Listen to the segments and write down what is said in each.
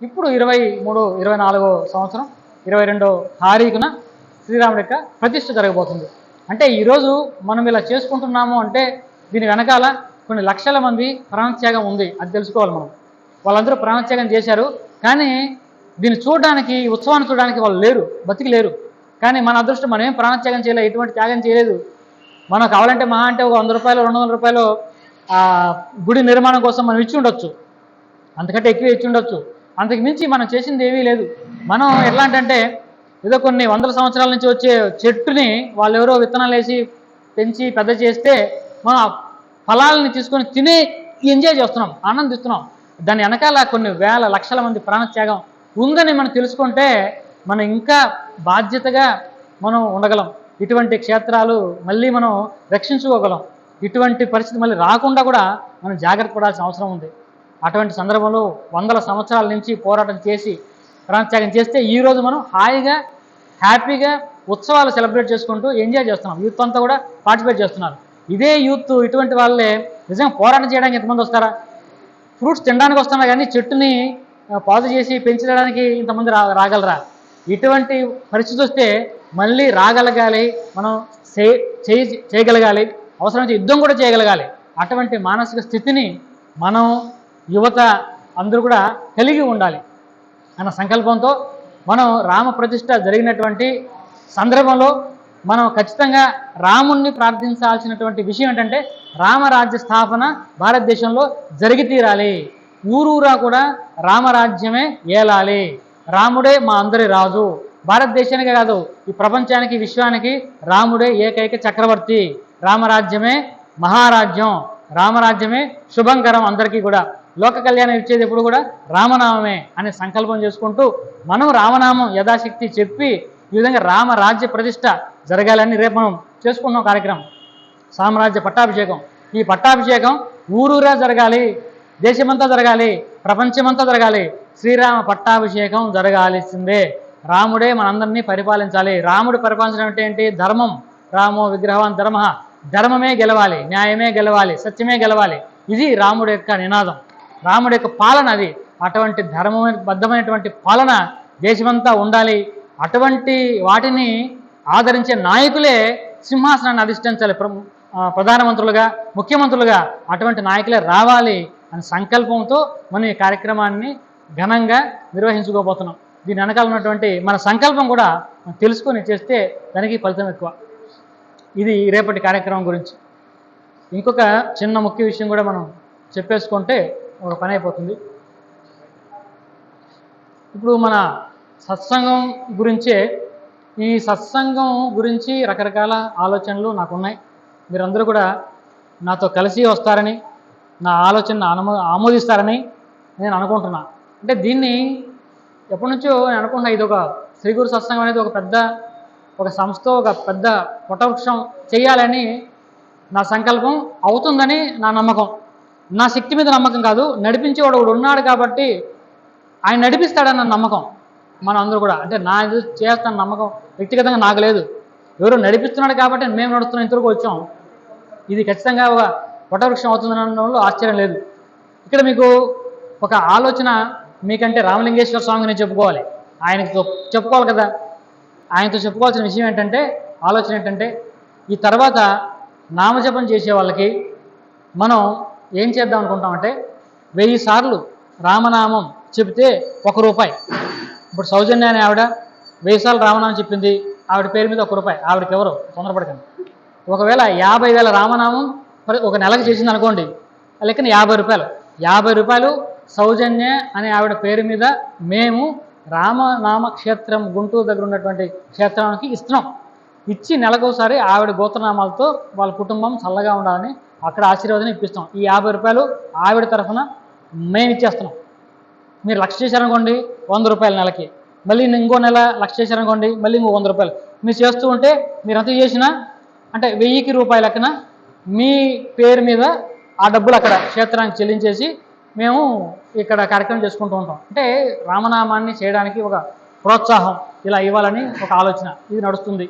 ఇప్పుడు ఇరవై మూడు ఇరవై నాలుగో సంవత్సరం ఇరవై రెండో తారీఖున శ్రీరాముడి యొక్క ప్రతిష్ట జరగబోతుంది. అంటే ఈరోజు మనం ఇలా చేసుకుంటున్నాము అంటే దీని వెనకాల కొన్ని లక్షల మంది ప్రాణత్యాగం ఉంది. అది తెలుసుకోవాలి మనం. వాళ్ళందరూ ప్రాణత్యాగం చేశారు. కానీ దీన్ని చూడడానికి ఉత్సవాన్ని చూడడానికి వాళ్ళు లేరు బతికి లేరు కానీ మన అదృష్టం మనం ఏం ప్రాణత్యాగం చేయలేదు ఎటువంటి త్యాగం చేయలేదు. మనం కావాలంటే మహా అంటే ఒక వంద రూపాయలు రెండు వందల రూపాయలు గుడి నిర్మాణం కోసం మనం ఇచ్చి ఉండొచ్చు. అంతకంటే ఎక్కువ ఇచ్చి ఉండొచ్చు. అంతకు మించి మనం చేసింది ఏమీ లేదు. మనం ఎట్లాంటంటే ఏదో కొన్ని వందల సంవత్సరాల నుంచి వచ్చే చెట్టుని వాళ్ళు ఎవరో విత్తనాలు వేసి పెంచి పెద్ద చేస్తే మనం ఆ ఫలాలని తీసుకొని తినే ఎంజాయ్ చేస్తున్నాం ఆనందిస్తున్నాం. దాని వెనకాల కొన్ని వేల లక్షల మంది ప్రాణత్యాగం ఉందని మనం తెలుసుకుంటే మనం ఇంకా బాధ్యతగా మనం ఉండగలం. ఇటువంటి క్షేత్రాలు మళ్ళీ మనం రక్షించుకోగలం. ఇటువంటి పరిస్థితి మళ్ళీ రాకుండా కూడా మనం జాగ్రత్త పడాల్సిన అవసరం ఉంది. అటువంటి సందర్భంలో వందల సంవత్సరాల నుంచి పోరాటం చేసి ప్రాణత్యాగం చేస్తే ఈ రోజు మనం హాయిగా హ్యాపీగా ఉత్సవాలు సెలబ్రేట్ చేసుకుంటూ ఎంజాయ్ చేస్తున్నాం. యూత్ అంతా కూడా పార్టిసిపేట్ చేస్తున్నారు. ఇదే యూత్ ఇటువంటి వాళ్ళే నిజంగా పోరాటం చేయడానికి ఎంతమంది వస్తారా? ఫ్రూట్స్ తినడానికి వస్తున్నా కానీ చెట్టుని పాదు చేసి పెంచడానికి ఇంతమంది రా రాగలరా? ఇటువంటి పరిస్థితి వస్తే మళ్ళీ రాగలగాలి మనం చేయి చేయగలగాలి అవసరమైతే యుద్ధం కూడా చేయగలగాలి. అటువంటి మానసిక స్థితిని మనం యువత అందరూ కూడా కలిగి ఉండాలి అన్న సంకల్పంతో మనం రామ ప్రతిష్ట జరిగినటువంటి సందర్భంలో మనం ఖచ్చితంగా రాముణ్ణి ప్రార్థించాల్సినటువంటి విషయం ఏంటంటే రామరాజ్య స్థాపన భారతదేశంలో జరిగి తీరాలి. ఊరూరా కూడా రామరాజ్యమే ఏలాలి. రాముడే మా అందరి రాజు. భారతదేశానికే కాదు ఈ ప్రపంచానికి విశ్వానికి రాముడే ఏకైక చక్రవర్తి. రామరాజ్యమే మహారాజ్యం. రామరాజ్యమే శుభంకరం అందరికీ కూడా. లోక కళ్యాణం ఇచ్చేది ఎప్పుడు కూడా రామనామమే అనే సంకల్పం చేసుకుంటూ మనం రామనామం యథాశక్తి చెప్పి ఈ విధంగా రామరాజ్య ప్రతిష్ట జరగాలని రేపు మనం చేసుకున్నాం కార్యక్రమం. సామ్రాజ్య పట్టాభిషేకం. ఈ పట్టాభిషేకం ఊరూరా జరగాలి దేశమంతా జరగాలి ప్రపంచమంతా జరగాలి శ్రీరామ పట్టాభిషేకం జరగాల్సిందే. రాముడే మనందరినీ పరిపాలించాలి. రాముడు పరిపాలించడం అంటే ఏంటి? ధర్మం. రామో విగ్రహవాన్ ధర్మ. ధర్మమే గెలవాలి న్యాయమే గెలవాలి సత్యమే గెలవాలి. ఇది రాముడు యొక్క నినాదం. రాముడి యొక్క పాలన అది. అటువంటి ధర్మబద్ధమైనటువంటి పాలన దేశమంతా ఉండాలి. అటువంటి వాటిని ఆదరించే నాయకులే సింహాసనాన్ని అధిష్ఠించాలి. ప్ర- ప్రధానమంత్రులుగా ముఖ్యమంత్రులుగా అటువంటి నాయకులే రావాలి అనే సంకల్పంతో మనం ఈ కార్యక్రమాన్ని ఘనంగా నిర్వహించుకోబోతున్నాం. దీని వెనకాల ఉన్నటువంటి మన సంకల్పం కూడా మనం తెలుసుకొని చేస్తే దానికి ఫలితం ఎక్కువ. ఇది రేపటి కార్యక్రమం గురించి. ఇంకొక చిన్న ముఖ్య విషయం కూడా మనం చెప్పేసుకుంటే ఒక పని అయిపోతుంది. ఇప్పుడు మన సత్సంగం గురించే ఈ సత్సంగం గురించి రకరకాల ఆలోచనలు నాకున్నాయి. మీరందరూ కూడా నాతో కలిసి వస్తారని నా ఆలోచన ఆమో ఆమోదిస్తారని నేను అనుకుంటున్నా. అంటే దీన్ని ఎప్పటి నుంచో నేను అనుకుంటున్నా ఇది ఒక శ్రీ గురు సత్సంగం అనేది ఒక పెద్ద ఒక సంస్థ ఒక పెద్ద వటవృక్షం చేయాలని నా సంకల్పం అవుతుందని నా నమ్మకం. నా శక్తి మీద నమ్మకం కాదు. నడిపించేవాడు ఒకడు ఉన్నాడు కాబట్టి ఆయన నడిపిస్తాడన్న నమ్మకం మన అందరూ కూడా. అంటే నా ఇది చేస్తాను నమ్మకం వ్యక్తిగతంగా నాకు లేదు. ఎవరో నడిపిస్తున్నాడు కాబట్టి మేము నడుస్తున్నాం ఇంతవరకు వచ్చాం. ఇది ఖచ్చితంగా ఒక వటవృక్షం అవుతుందనడంలో ఆశ్చర్యం లేదు. ఇక్కడ మీకు ఒక ఆలోచన మీకంటే రామలింగేశ్వర స్వామి నేను చెప్పుకోవాలి. ఆయనతో చెప్పుకోవాలి కదా. ఆయనతో చెప్పుకోవాల్సిన విషయం ఏంటంటే ఆలోచన ఏంటంటే ఈ తర్వాత నామజపం చేసే వాళ్ళకి మనం ఏం చేద్దాం అనుకుంటామంటే వెయ్యి సార్లు రామనామం చెబితే ఒక రూపాయి. ఇప్పుడు సౌజన్య అనే ఆవిడ వెయ్యి సార్లు రామనామం చెప్పింది ఆవిడ పేరు మీద ఒక రూపాయి. ఆవిడకి ఎవరు తొందరపడకండి. ఒకవేళ యాభై వేల రామనామం ఒక నెలకు చేసింది అనుకోండి లెక్కన యాభై రూపాయలు. యాభై రూపాయలు సౌజన్య అనే ఆవిడ పేరు మీద మేము రామనామ క్షేత్రం గుంటూరు దగ్గర ఉన్నటువంటి క్షేత్రానికి ఇస్తున్నాం. ఇచ్చి నెలకోసారి ఆవిడ గోత్రనామాలతో వాళ్ళ కుటుంబం చల్లగా ఉండాలని అక్కడ ఆశీర్వాదం ఇప్పిస్తాం ఈ యాభై రూపాయలు ఆవిడ తరఫున మేము ఇచ్చేస్తున్నాం. మీరు లక్ష చేశారనుకోండి వంద రూపాయల నెలకి. మళ్ళీ ఇంకో నెల లక్ష చేశారనుకోండి మళ్ళీ ఇంకో వంద రూపాయలు. మీరు చేస్తూ ఉంటే మీరు ఎంత చేసినా అంటే వెయ్యికి రూపాయల లెక్కన మీ పేరు మీద ఆ డబ్బులు అక్కడ క్షేత్రానికి చెల్లించేసి మేము ఇక్కడ కార్యక్రమం చేసుకుంటూ ఉంటాం. అంటే రామనామాన్ని చేయడానికి ఒక ప్రోత్సాహం ఇలా ఇవ్వాలని ఒక ఆలోచన. ఇది నడుస్తుంది.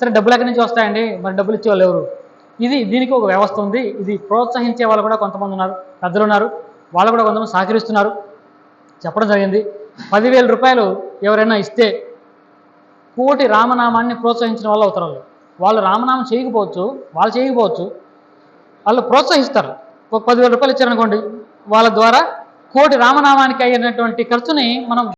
సరే డబ్బులు ఎక్కడి నుంచి వస్తాయండి? మరి డబ్బులు ఇచ్చేవాళ్ళు ఎవరు? ఇది దీనికి ఒక వ్యవస్థ ఉంది. ఇది ప్రోత్సహించే వాళ్ళు కూడా కొంతమంది ఉన్నారు పెద్దలు ఉన్నారు. వాళ్ళు కూడా కొంతమంది సహకరిస్తున్నారు. చెప్పడం జరిగింది. పదివేల రూపాయలు ఎవరైనా ఇస్తే కోటి రామనామాన్ని ప్రోత్సహించిన వాళ్ళు అవుతారు వాళ్ళు. రామనామం చేయకపోవచ్చు వాళ్ళు చేయకపోవచ్చు. వాళ్ళు ప్రోత్సహిస్తారు. ఒక పదివేల రూపాయలు ఇచ్చారనుకోండి వాళ్ళ ద్వారా కోటి రామనామానికి అయినటువంటి ఖర్చుని మనం